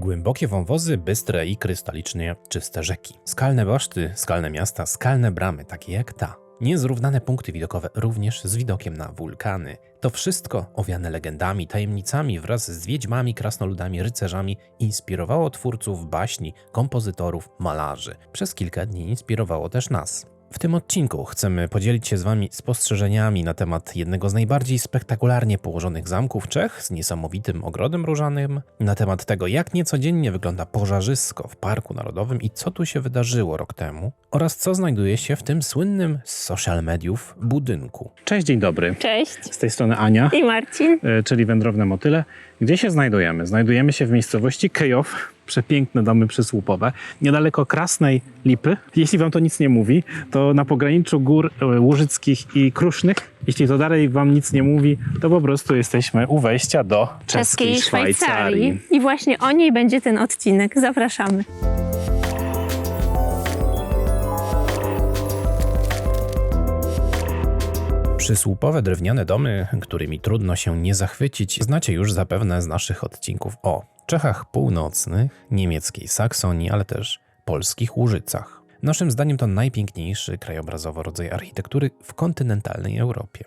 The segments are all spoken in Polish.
Głębokie wąwozy, bystre i krystalicznie czyste rzeki. Skalne baszty, skalne miasta, skalne bramy, takie jak ta. Niezrównane punkty widokowe również z widokiem na wulkany. To wszystko, owiane legendami, tajemnicami wraz z wiedźmami, krasnoludami, rycerzami, inspirowało twórców baśni, kompozytorów, malarzy. Przez kilka dni inspirowało też nas. W tym odcinku chcemy podzielić się z Wami spostrzeżeniami na temat jednego z najbardziej spektakularnie położonych zamków Czech z niesamowitym ogrodem różanym, na temat tego, jak niecodziennie wygląda pożarzysko w Parku Narodowym i co tu się wydarzyło rok temu, oraz co znajduje się w tym słynnym z social mediów budynku. Cześć, dzień dobry. Cześć. Z tej strony Ania, I Marcin. e, czyli Wędrowne Motyle. Gdzie się znajdujemy? Znajdujemy się w miejscowości Kyjow, przepiękne domy przysłupowe, niedaleko Krasnej Lipy. Jeśli wam to nic nie mówi, to na pograniczu gór e, Łużyckich i Krusznych. Jeśli to dalej wam nic nie mówi, to po prostu jesteśmy u wejścia do czeskiej, Szwajcarii. I właśnie o niej będzie ten odcinek. Zapraszamy. Przysłupowe drewniane domy, którymi trudno się nie zachwycić, znacie już zapewne z naszych odcinków o Czechach Północnych, niemieckiej Saksonii, ale też polskich Łużycach. Naszym zdaniem to najpiękniejszy krajobrazowo rodzaj architektury w kontynentalnej Europie.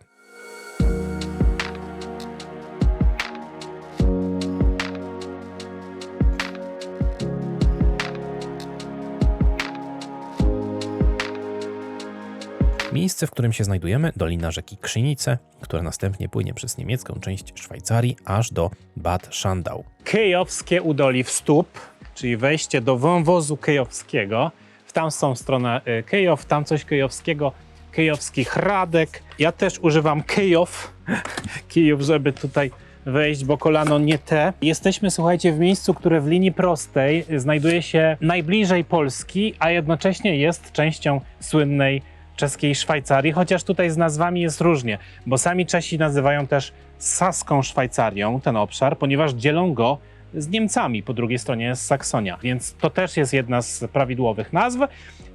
Miejsce, w którym się znajdujemy, dolina rzeki Krzynice, która następnie płynie przez niemiecką część Szwajcarii aż do Bad Schandau. Kyjowskie Udoli w stóp, czyli wejście do wąwozu kyjowskiego. W tamtą stronę y, Kyjow, tam coś kyjowskiego, kyjowski Hradek. Ja też używam Kyjow, Kijów, żeby tutaj wejść, bo kolano nie te. Jesteśmy, słuchajcie, w miejscu, które w linii prostej znajduje się najbliżej Polski, a jednocześnie jest częścią słynnej czeskiej Szwajcarii, chociaż tutaj z nazwami jest różnie, bo sami Czesi nazywają też Saską Szwajcarią ten obszar, ponieważ dzielą go z Niemcami, po drugiej stronie jest Saksonia, więc to też jest jedna z prawidłowych nazw.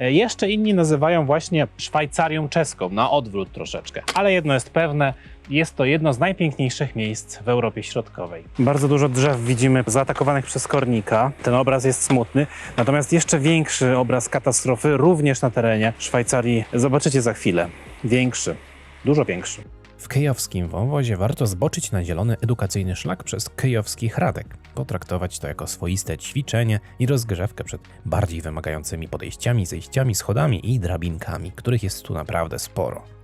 E, Jeszcze inni nazywają właśnie Szwajcarią czeską, na odwrót troszeczkę. Ale jedno jest pewne, jest to jedno z najpiękniejszych miejsc w Europie Środkowej. Bardzo dużo drzew widzimy zaatakowanych przez kornika. Ten obraz jest smutny. Natomiast jeszcze większy obraz katastrofy również na terenie Szwajcarii zobaczycie za chwilę. Większy, dużo większy. W kyjowskim wąwozie warto zboczyć na zielony edukacyjny szlak przez kyjowski Hradek, potraktować to jako swoiste ćwiczenie i rozgrzewkę przed bardziej wymagającymi podejściami, zejściami, schodami i drabinkami, których jest tu naprawdę sporo.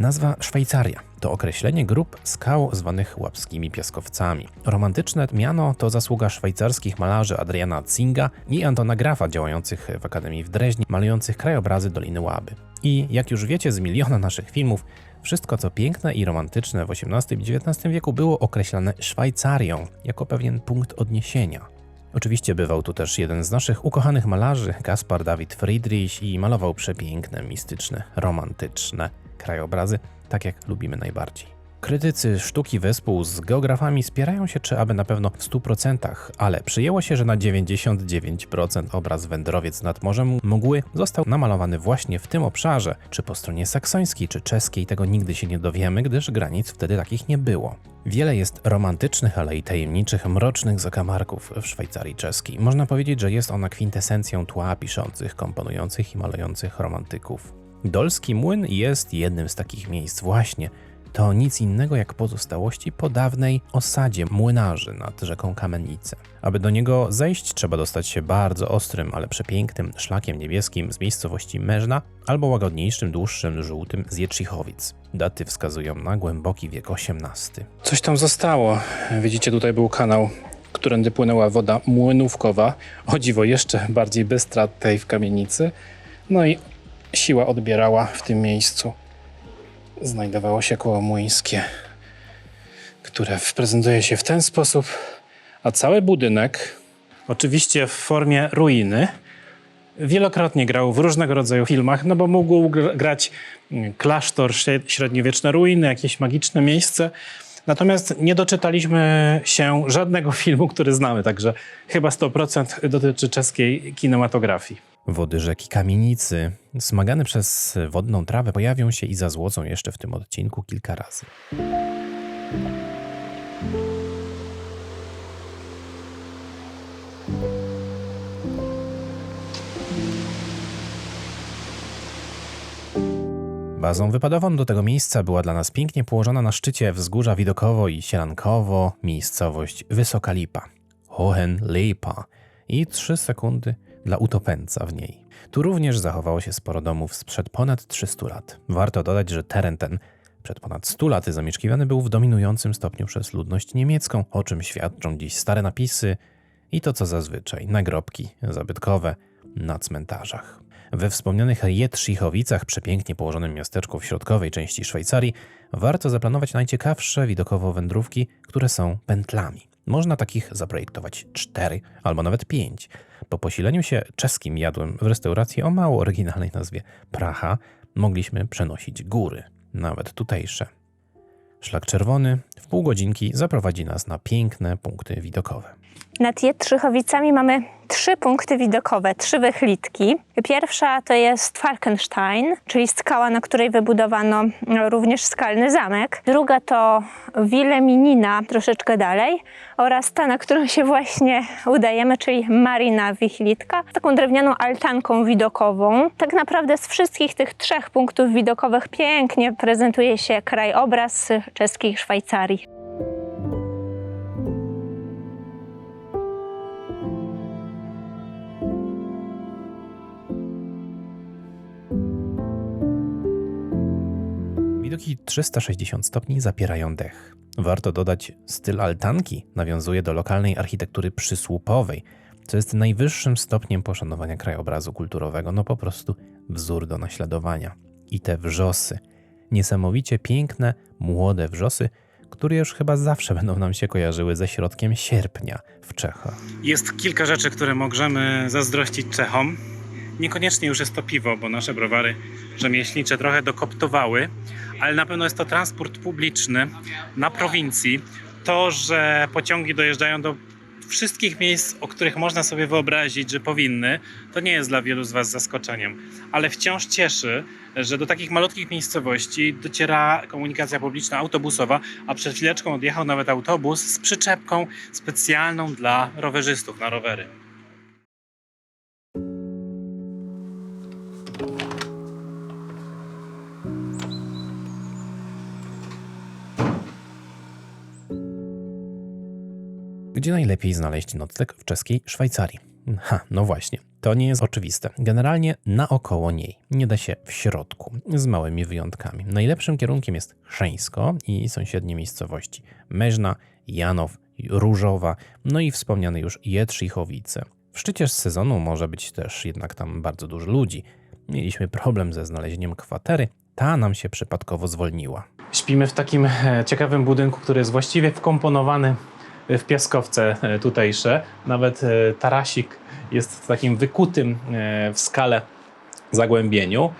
Nazwa Szwajcaria to określenie grup skał zwanych łapskimi piaskowcami. Romantyczne miano to zasługa szwajcarskich malarzy Adriana Zinga i Antona Grafa działających w Akademii w Dreźnie, malujących krajobrazy Doliny Łaby. I jak już wiecie z miliona naszych filmów, wszystko co piękne i romantyczne w XVIII i XIX wieku było określane Szwajcarią jako pewien punkt odniesienia. Oczywiście bywał tu też jeden z naszych ukochanych malarzy, Gaspar David Friedrich, i malował przepiękne, mistyczne, romantyczne krajobrazy, tak jak lubimy najbardziej. Krytycy sztuki wespół z geografami spierają się, czy aby na pewno w 100%, ale przyjęło się, że na 99% obraz Wędrowiec nad Morzem Mgły został namalowany właśnie w tym obszarze, czy po stronie saksońskiej, czy czeskiej, tego nigdy się nie dowiemy, gdyż granic wtedy takich nie było. Wiele jest romantycznych, ale i tajemniczych, mrocznych zakamarków w Szwajcarii czeskiej. Można powiedzieć, że jest ona kwintesencją tła piszących, komponujących i malujących romantyków. Dolski Młyn jest jednym z takich miejsc właśnie. To nic innego jak pozostałości po dawnej osadzie młynarzy nad rzeką Kamenice. Aby do niego zejść, trzeba dostać się bardzo ostrym, ale przepięknym szlakiem niebieskim z miejscowości Meżna albo łagodniejszym, dłuższym, żółtym z Jetrzychowic. Daty wskazują na głęboki wiek XVIII. Coś tam zostało. Widzicie, tutaj był kanał, którędy płynęła woda młynówkowa. O dziwo, jeszcze bardziej bystra tej w kamienicy. No i siła odbierała w tym miejscu. Znajdowało się koło młyńskie, które prezentuje się w ten sposób, a cały budynek, oczywiście w formie ruiny, wielokrotnie grał w różnego rodzaju filmach, no bo mógł gr- grać mm, klasztor, śre- średniowieczne ruiny, jakieś magiczne miejsce. Natomiast nie doczytaliśmy się żadnego filmu, który znamy, także chyba 100% dotyczy czeskiej kinematografii. Wody rzeki Kamienicy, smagane przez wodną trawę, pojawią się i zazłocą jeszcze w tym odcinku kilka razy. Bazą wypadową do tego miejsca była dla nas pięknie położona na szczycie wzgórza widokowo i sielankowo miejscowość Wysoka Lipa. Hohen Lipa i 3 sekundy dla utopęca w niej. Tu również zachowało się sporo domów sprzed ponad 300 lat. Warto dodać, że teren ten przed ponad 100 laty zamieszkiwany był w dominującym stopniu przez ludność niemiecką, o czym świadczą dziś stare napisy i to co zazwyczaj nagrobki zabytkowe na cmentarzach. We wspomnianych Jetrzichowicach, przepięknie położonym miasteczku w środkowej części Szwajcarii, warto zaplanować najciekawsze widokowo wędrówki, które są pętlami. Można takich zaprojektować cztery albo nawet pięć. Po posileniu się czeskim jadłem w restauracji o mało oryginalnej nazwie Praha mogliśmy przenosić góry, nawet tutejsze. Szlak czerwony w pół godzinki zaprowadzi nas na piękne punkty widokowe. Nad Jetrzychowicami mamy trzy punkty widokowe, trzy wychlitki. Pierwsza to jest Falkenstein, czyli skała, na której wybudowano e, również skalny zamek. Druga to Wileminina, troszeczkę dalej. Oraz ta, na którą się właśnie udajemy, czyli Marina Wichlitka, z taką drewnianą altanką widokową. Tak naprawdę z wszystkich tych trzech punktów widokowych pięknie prezentuje się krajobraz czeskiej Szwajcarii. Widoki 360 stopni zapierają dech. Warto dodać, styl altanki nawiązuje do lokalnej architektury przysłupowej, co jest najwyższym stopniem poszanowania krajobrazu kulturowego, no po prostu wzór do naśladowania. I te wrzosy, niesamowicie piękne, młode wrzosy, które już chyba zawsze będą nam się kojarzyły ze środkiem sierpnia w Czechach. Jest kilka rzeczy, które możemy zazdrościć Czechom. Niekoniecznie już jest to piwo, bo nasze browary rzemieślnicze trochę dokoptowały, ale na pewno jest to transport publiczny na prowincji. To, że pociągi dojeżdżają do wszystkich miejsc, o których można sobie wyobrazić, że powinny, to nie jest dla wielu z Was zaskoczeniem. Ale wciąż cieszy, że do takich malutkich miejscowości dociera komunikacja publiczna autobusowa, a przed chwileczką odjechał nawet autobus z przyczepką specjalną dla rowerzystów na rowery. Gdzie najlepiej znaleźć nocleg w czeskiej Szwajcarii? Ha, no właśnie, to nie jest oczywiste. Generalnie naokoło niej, nie da się w środku, z małymi wyjątkami. Najlepszym kierunkiem jest Chrzeńsko i sąsiednie miejscowości Meżna, Janow, Różowa, no i wspomniane już Jetrzichowice. W szczycie sezonu może być też jednak tam bardzo dużo ludzi. Mieliśmy problem ze znalezieniem kwatery, ta nam się przypadkowo zwolniła. Śpimy w takim e, ciekawym budynku, który jest właściwie wkomponowany w piaskowce e, tutejsze. Nawet e, tarasik jest takim wykutym e, w skale zagłębieniu.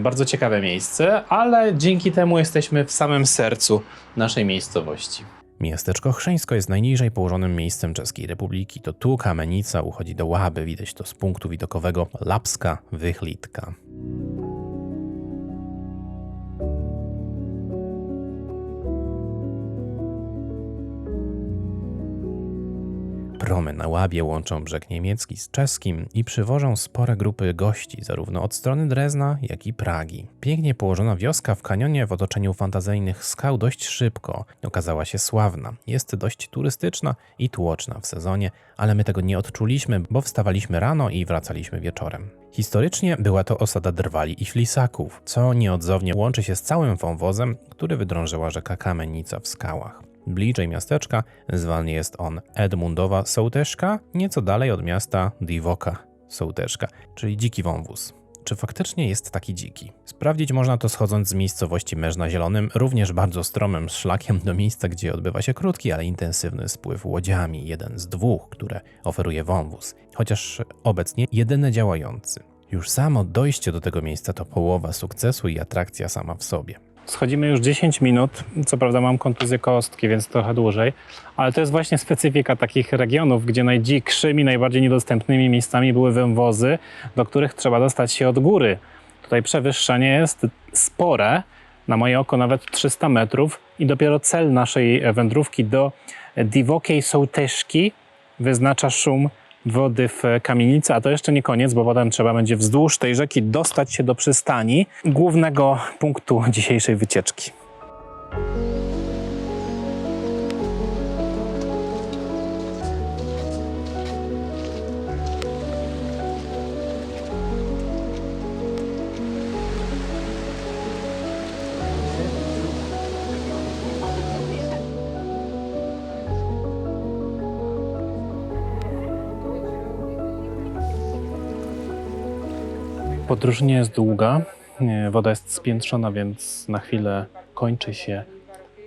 Bardzo ciekawe miejsce, ale dzięki temu jesteśmy w samym sercu naszej miejscowości. Miasteczko Chrzeńsko jest najniżej położonym miejscem Czeskiej Republiki. To tu kamienica uchodzi do Łaby, widać to z punktu widokowego Lapska Wychlitka. Promy na Łabie łączą brzeg niemiecki z czeskim i przywożą spore grupy gości, zarówno od strony Drezna, jak i Pragi. Pięknie położona wioska w kanionie w otoczeniu fantazyjnych skał dość szybko okazała się sławna. Jest dość turystyczna i tłoczna w sezonie, ale my tego nie odczuliśmy, bo wstawaliśmy rano i wracaliśmy wieczorem. Historycznie była to osada drwali i flisaków, co nieodzownie łączy się z całym wąwozem, który wydrążyła rzeka Kamienica w skałach. Bliżej miasteczka zwany jest on Edmundowa Sołteszka, nieco dalej od miasta Divoka Sołteszka, czyli dziki wąwóz. Czy faktycznie jest taki dziki? Sprawdzić można to schodząc z miejscowości Meżna Zielonym, również bardzo stromym szlakiem do miejsca, gdzie odbywa się krótki, ale intensywny spływ łodziami, jeden z dwóch, które oferuje wąwóz, chociaż obecnie jedyny działający. Już samo dojście do tego miejsca to połowa sukcesu i atrakcja sama w sobie. Schodzimy już 10 minut. Co prawda mam kontuzję kostki, więc trochę dłużej, ale to jest właśnie specyfika takich regionów, gdzie najdzikszymi, najbardziej niedostępnymi miejscami były wąwozy, do których trzeba dostać się od góry. Tutaj przewyższenie jest spore, na moje oko nawet 300 metrów i dopiero cel naszej wędrówki do Divokiej Sołteszki wyznacza szum wody w kamienicy, a to jeszcze nie koniec, bo potem trzeba będzie wzdłuż tej rzeki dostać się do przystani, głównego punktu dzisiejszej wycieczki. Podróż nie jest długa. Woda jest spiętrzona, więc na chwilę kończy się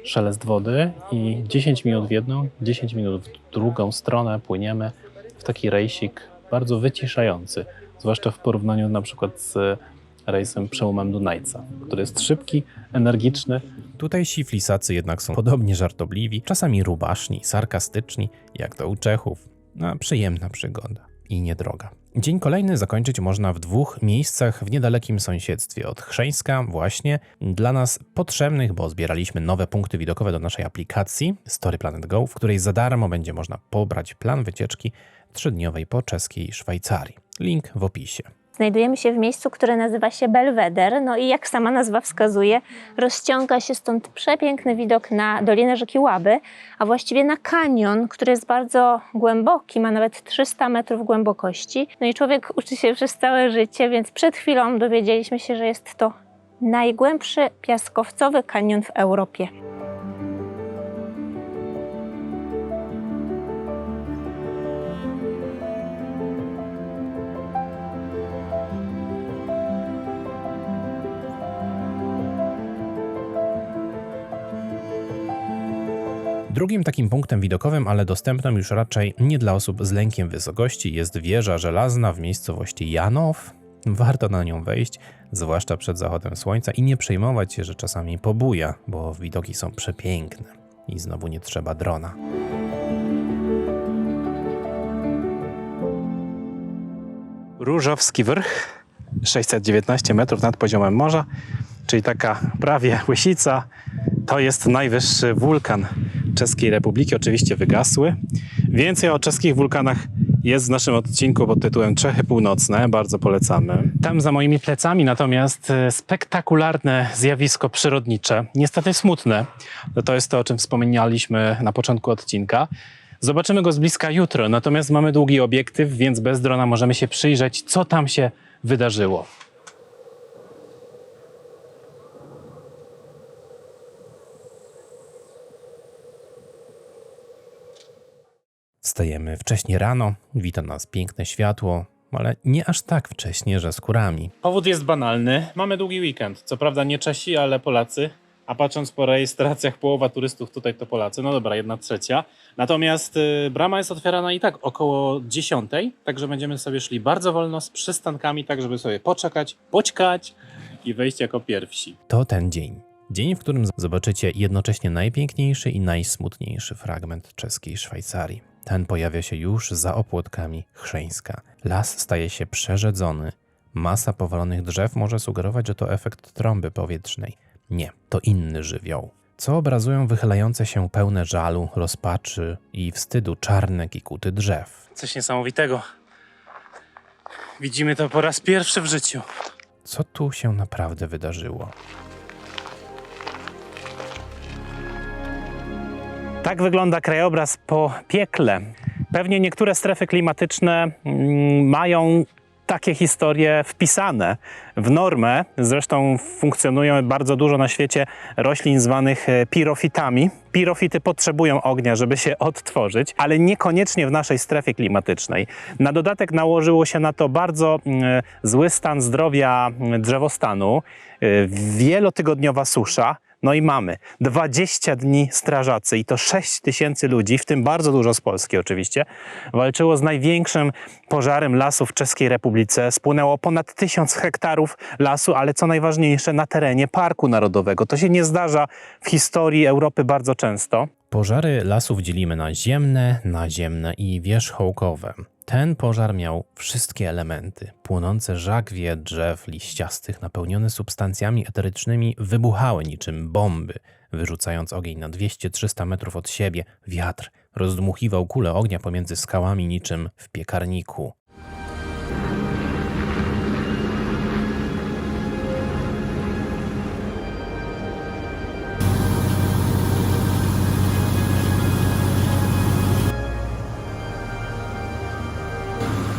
szelest wody i 10 minut w jedną, 10 minut w drugą stronę płyniemy w taki rejsik bardzo wyciszający, zwłaszcza w porównaniu na przykład z rejsem przełomem Dunajca, który jest szybki, energiczny, Tutejsi flisacy jednak są podobnie żartobliwi, czasami rubaszni, sarkastyczni, jak to u Czechów. No, przyjemna przygoda i niedroga. Dzień kolejny zakończyć można w dwóch miejscach w niedalekim sąsiedztwie od Chrzeńska, właśnie dla nas potrzebnych, bo zbieraliśmy nowe punkty widokowe do naszej aplikacji Story Planet Go, w której za darmo będzie można pobrać plan wycieczki trzydniowej po czeskiej Szwajcarii. Link w opisie. Znajdujemy się w miejscu, które nazywa się Belweder. No i jak sama nazwa wskazuje, rozciąga się stąd przepiękny widok na dolinę rzeki Łaby, a właściwie na kanion, który jest bardzo głęboki, ma nawet 300 metrów głębokości. No i człowiek uczy się przez całe życie, więc przed chwilą dowiedzieliśmy się, że jest to najgłębszy piaskowcowy kanion w Europie. Drugim takim punktem widokowym, ale dostępnym już raczej nie dla osób z lękiem wysokości, jest wieża żelazna w miejscowości Janow. Warto na nią wejść, zwłaszcza przed zachodem słońca i nie przejmować się, że czasami pobuja, bo widoki są przepiękne i znowu nie trzeba drona. Różowski Wrch, 619 metrów nad poziomem morza, czyli taka prawie łysica. To jest najwyższy wulkan Czeskiej Republiki, oczywiście wygasły. Więcej o czeskich wulkanach jest w naszym odcinku pod tytułem Czechy Północne, bardzo polecamy. Tam za moimi plecami natomiast e, spektakularne zjawisko przyrodnicze, niestety smutne. To jest to, o czym wspomnieliśmy na początku odcinka. Zobaczymy go z bliska jutro, natomiast mamy długi obiektyw, więc bez drona możemy się przyjrzeć, co tam się wydarzyło. Wstajemy wcześnie rano, wita nas piękne światło, ale nie aż tak wcześnie, że z kurami. Powód jest banalny. Mamy długi weekend. Co prawda nie Czesi, ale Polacy. A patrząc po rejestracjach, połowa turystów tutaj to Polacy. No dobra, jedna trzecia. Natomiast y, brama jest otwierana i tak około 10, także będziemy sobie szli bardzo wolno z przystankami, tak żeby sobie poczekać, poćkać i wejść jako pierwsi. To ten dzień. Dzień, w którym zobaczycie jednocześnie najpiękniejszy i najsmutniejszy fragment czeskiej Szwajcarii. Ten pojawia się już za opłotkami Chrzeńska. Las staje się przerzedzony. Masa powalonych drzew może sugerować, że to efekt trąby powietrznej. Nie, to inny żywioł. Co obrazują wychylające się pełne żalu, rozpaczy i wstydu czarne kikuty drzew. Coś niesamowitego. Widzimy to po raz pierwszy w życiu. Co tu się naprawdę wydarzyło? Tak wygląda krajobraz po piekle. Pewnie niektóre strefy klimatyczne mm, mają takie historie wpisane w normę. Zresztą funkcjonują bardzo dużo na świecie roślin zwanych e, pirofitami. Pirofity potrzebują ognia, żeby się odtworzyć, ale niekoniecznie w naszej strefie klimatycznej. Na dodatek nałożyło się na to bardzo mm, zły stan zdrowia mm, drzewostanu, e, wielotygodniowa susza, no i mamy 20 dni strażacy i to 6 tysięcy ludzi, w tym bardzo dużo z Polski oczywiście, walczyło z największym pożarem lasu w Czeskiej Republice. Spłynęło ponad 1000 hektarów lasu, ale co najważniejsze na terenie Parku Narodowego. To się nie zdarza w historii Europy bardzo często. Pożary lasów dzielimy na ziemne, naziemne i wierzchołkowe. Ten pożar miał wszystkie elementy. Płonące żagwie drzew liściastych, napełnione substancjami eterycznymi, wybuchały niczym bomby, wyrzucając ogień na 200-300 metrów od siebie. Wiatr rozdmuchiwał kule ognia pomiędzy skałami niczym w piekarniku.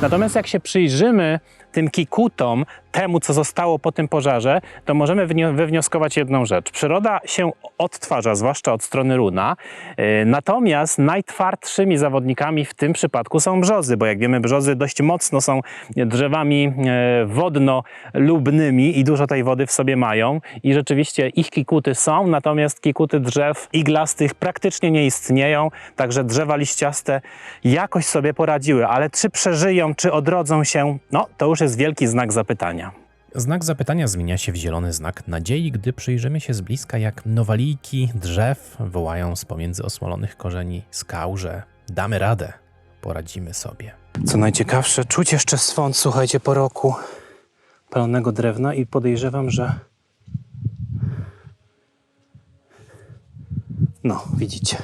Natomiast jak się przyjrzymy tym kikutom, temu co zostało po tym pożarze, to możemy wnio- wywnioskować jedną rzecz. Przyroda się odtwarza, zwłaszcza od strony runa, yy, natomiast najtwardszymi zawodnikami w tym przypadku są brzozy, bo jak wiemy brzozy dość mocno są drzewami yy, wodno-lubnymi i dużo tej wody w sobie mają i rzeczywiście ich kikuty są, natomiast kikuty drzew iglastych praktycznie nie istnieją, także drzewa liściaste jakoś sobie poradziły, ale czy przeżyją, czy odrodzą się, no to już jest wielki znak zapytania. Znak zapytania zmienia się w zielony znak nadziei, gdy przyjrzymy się z bliska, jak nowalijki drzew wołają z pomiędzy osmolonych korzeni skał, że damy radę, poradzimy sobie. Co najciekawsze, czuć jeszcze swąd, słuchajcie, po roku pełnego drewna i podejrzewam, że no, widzicie,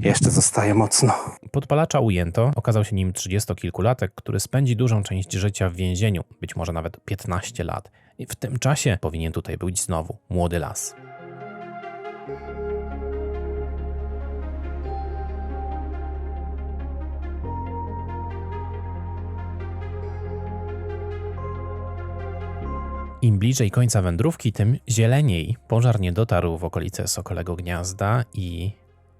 jeszcze zostaje mocno. Podpalacza ujęto, okazał się nim trzydziestokilkulatek, który spędzi dużą część życia w więzieniu, być może nawet 15 lat. I w tym czasie powinien tutaj być znowu młody las. Im bliżej końca wędrówki, tym zieleniej pożar nie dotarł w okolice Sokolego Gniazda i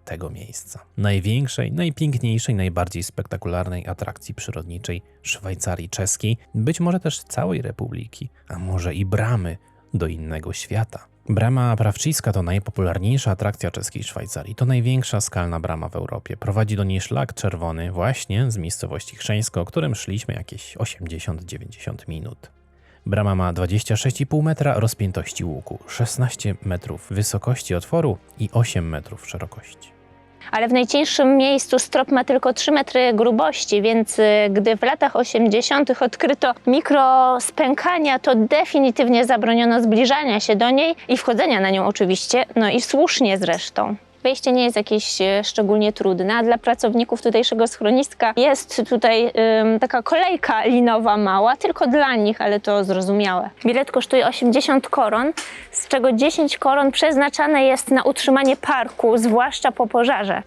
tego miejsca. Największej, najpiękniejszej, najbardziej spektakularnej atrakcji przyrodniczej Szwajcarii czeskiej, być może też całej Republiki, a może i bramy do innego świata. Brama Prawczyńska to najpopularniejsza atrakcja czeskiej Szwajcarii. To największa skalna brama w Europie. Prowadzi do niej szlak czerwony właśnie z miejscowości Chrzeńsko, którym szliśmy jakieś 80-90 minut. Brama ma 26,5 metra rozpiętości łuku, 16 metrów wysokości otworu i 8 metrów szerokości. Ale w najcieńszym miejscu strop ma tylko 3 metry grubości, więc y, gdy w latach 80. odkryto mikrospękania, to definitywnie zabroniono zbliżania się do niej i wchodzenia na nią oczywiście, no i słusznie zresztą. Wejście nie jest jakieś e, szczególnie trudne, a dla pracowników tutejszego schroniska jest tutaj ym, taka kolejka linowa mała, tylko dla nich, ale to zrozumiałe. Bilet kosztuje 80 koron, z czego 10 koron przeznaczane jest na utrzymanie parku, zwłaszcza po pożarze.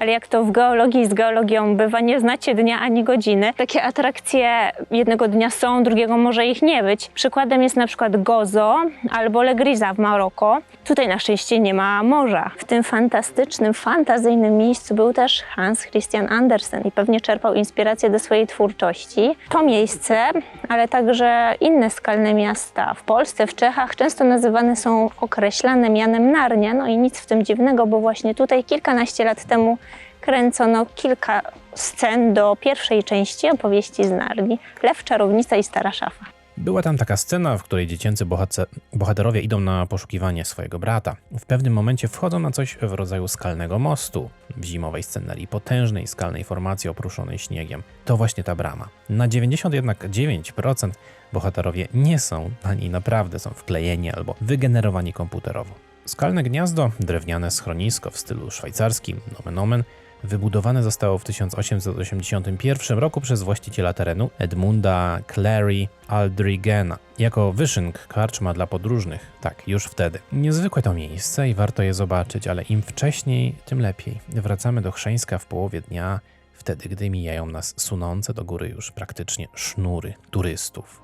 Ale jak to w geologii z geologią bywa, nie znacie dnia ani godziny. Takie atrakcje jednego dnia są, drugiego może ich nie być. Przykładem jest na przykład Gozo albo Legriza w Maroko. Tutaj na szczęście nie ma morza. W tym fantastycznym, fantazyjnym miejscu był też Hans Christian Andersen i pewnie czerpał inspirację do swojej twórczości. To miejsce, ale także inne skalne miasta w Polsce, w Czechach często nazywane są określane mianem Narnia. No i nic w tym dziwnego, bo właśnie tutaj kilkanaście lat temu kręcono kilka scen do pierwszej części opowieści z Narni. Lew, czarownica i stara szafa. Była tam taka scena, w której dziecięcy bohaterowie idą na poszukiwanie swojego brata. W pewnym momencie wchodzą na coś w rodzaju skalnego mostu w zimowej scenerii, potężnej skalnej formacji opruszonej śniegiem. To właśnie ta brama. Na 90 jednak 9% bohaterowie nie są na niej naprawdę, są wklejeni albo wygenerowani komputerowo. Skalne gniazdo, drewniane schronisko w stylu szwajcarskim, nomen omen, Wybudowane zostało w 1881 roku przez właściciela terenu Edmunda Clary Aldrigena jako wyszynk karczma dla podróżnych. Tak, już wtedy. Niezwykłe to miejsce i warto je zobaczyć, ale im wcześniej, tym lepiej. Wracamy do Chrzeńska w połowie dnia, wtedy gdy mijają nas sunące do góry już praktycznie sznury turystów.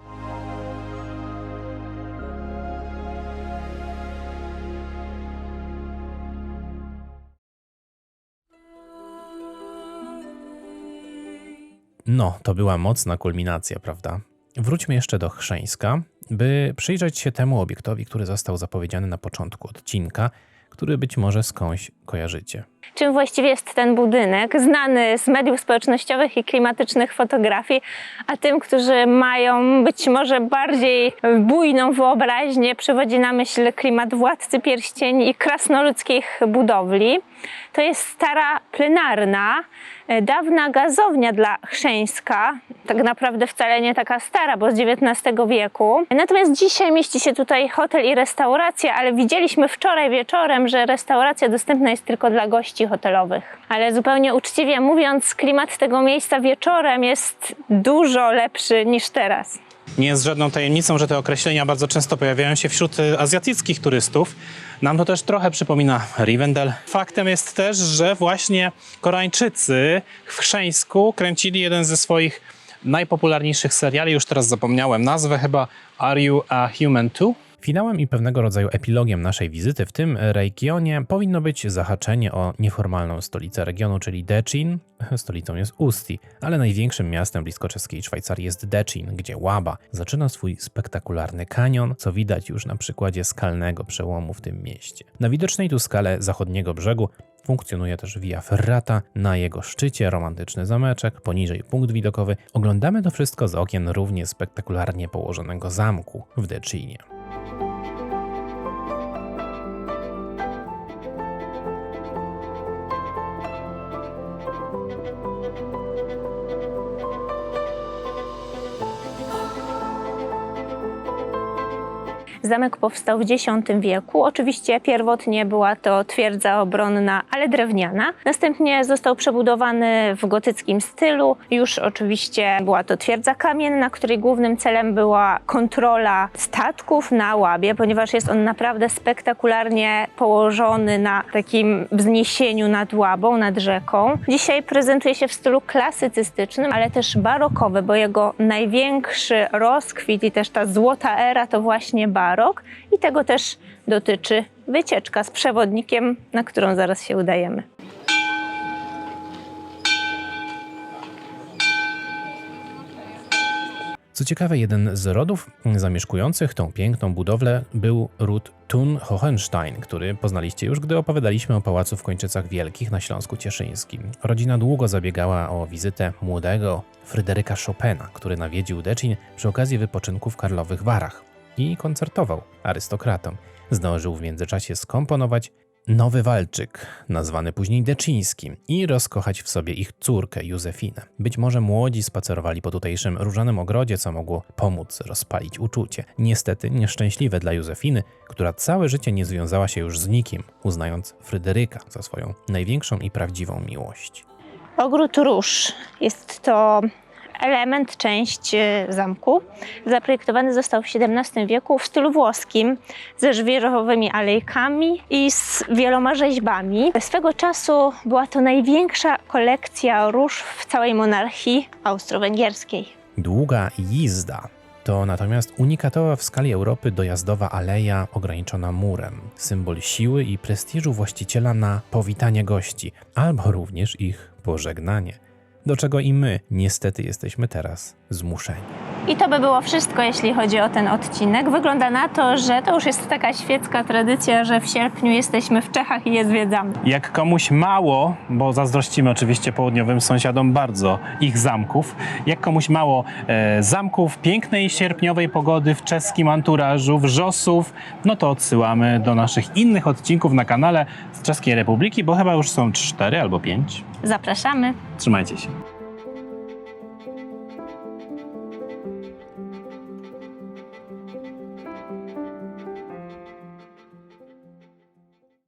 No, to była mocna kulminacja, prawda? Wróćmy jeszcze do Chrzeńska, by przyjrzeć się temu obiektowi, który został zapowiedziany na początku odcinka, który być może skądś kojarzycie. Czym właściwie jest ten budynek, znany z mediów społecznościowych i klimatycznych fotografii, a tym, którzy mają być może bardziej bujną wyobraźnię, przywodzi na myśl klimat Władcy Pierścieni i krasnoludzkich budowli. To jest stara plenarna, dawna gazownia dla Chrzeńska, tak naprawdę wcale nie taka stara, bo z XIX wieku. Natomiast dzisiaj mieści się tutaj hotel i restauracja, ale widzieliśmy wczoraj wieczorem, że restauracja dostępna jest tylko dla gości hotelowych. Ale zupełnie uczciwie mówiąc, klimat tego miejsca wieczorem jest dużo lepszy niż teraz. Nie jest żadną tajemnicą, że te określenia bardzo często pojawiają się wśród y, azjatyckich turystów. Nam to też trochę przypomina Rivendell. Faktem jest też, że właśnie Koreańczycy w Chrzeńsku kręcili jeden ze swoich najpopularniejszych seriali, już teraz zapomniałem nazwę, chyba Are You a Human Too? Finałem i pewnego rodzaju epilogiem naszej wizyty w tym regionie powinno być zahaczenie o nieformalną stolicę regionu, czyli Decin. Stolicą jest Usti, ale największym miastem blisko czeskiej Szwajcarii jest Decin, gdzie Łaba zaczyna swój spektakularny kanion, co widać już na przykładzie skalnego przełomu w tym mieście. Na widocznej tu skale zachodniego brzegu Funkcjonuje też Via Ferrata, na jego szczycie romantyczny zameczek, poniżej punkt widokowy. Oglądamy to wszystko z okien równie spektakularnie położonego zamku w Decinie. Zamek powstał w X wieku. Oczywiście pierwotnie była to twierdza obronna, ale drewniana. Następnie został przebudowany w gotyckim stylu. Już oczywiście była to twierdza kamienna, której głównym celem była kontrola statków na łabie, ponieważ jest on naprawdę spektakularnie położony na takim wzniesieniu nad łabą, nad rzeką. Dzisiaj prezentuje się w stylu klasycystycznym, ale też barokowy, bo jego największy rozkwit i też ta złota era to właśnie barok i tego też dotyczy wycieczka z przewodnikiem, na którą zaraz się udajemy. Co ciekawe, jeden z rodów zamieszkujących tą piękną budowlę był ród Thun Hohenstein, który poznaliście już, gdy opowiadaliśmy o pałacu w Kończycach Wielkich na Śląsku Cieszyńskim. Rodzina długo zabiegała o wizytę młodego Fryderyka Chopina, który nawiedził Decin przy okazji wypoczynku w Karlowych Warach i koncertował arystokratom. Zdążył w międzyczasie skomponować nowy walczyk, nazwany później Deczyńskim, i rozkochać w sobie ich córkę Józefinę. Być może młodzi spacerowali po tutejszym różanym ogrodzie, co mogło pomóc rozpalić uczucie. Niestety nieszczęśliwe dla Józefiny, która całe życie nie związała się już z nikim, uznając Fryderyka za swoją największą i prawdziwą miłość. Ogród Róż jest to element, część e, zamku. Zaprojektowany został w XVII wieku w stylu włoskim, ze żwirowymi alejkami i z wieloma rzeźbami. Swego czasu była to największa kolekcja róż w całej monarchii austro-węgierskiej. Długa jizda to natomiast unikatowa w skali Europy dojazdowa aleja ograniczona murem, symbol siły i prestiżu właściciela na powitanie gości, albo również ich pożegnanie, do czego i my niestety jesteśmy teraz zmuszeni. I to by było wszystko, jeśli chodzi o ten odcinek. Wygląda na to, że to już jest taka świecka tradycja, że w sierpniu jesteśmy w Czechach i je zwiedzamy. Jak komuś mało, bo zazdrościmy oczywiście południowym sąsiadom bardzo ich zamków, jak komuś mało e, zamków, pięknej sierpniowej pogody w czeskim anturażu, wrzosów, no to odsyłamy do naszych innych odcinków na kanale z Czeskiej Republiki, bo chyba już są cztery albo pięć. Zapraszamy. Trzymajcie się.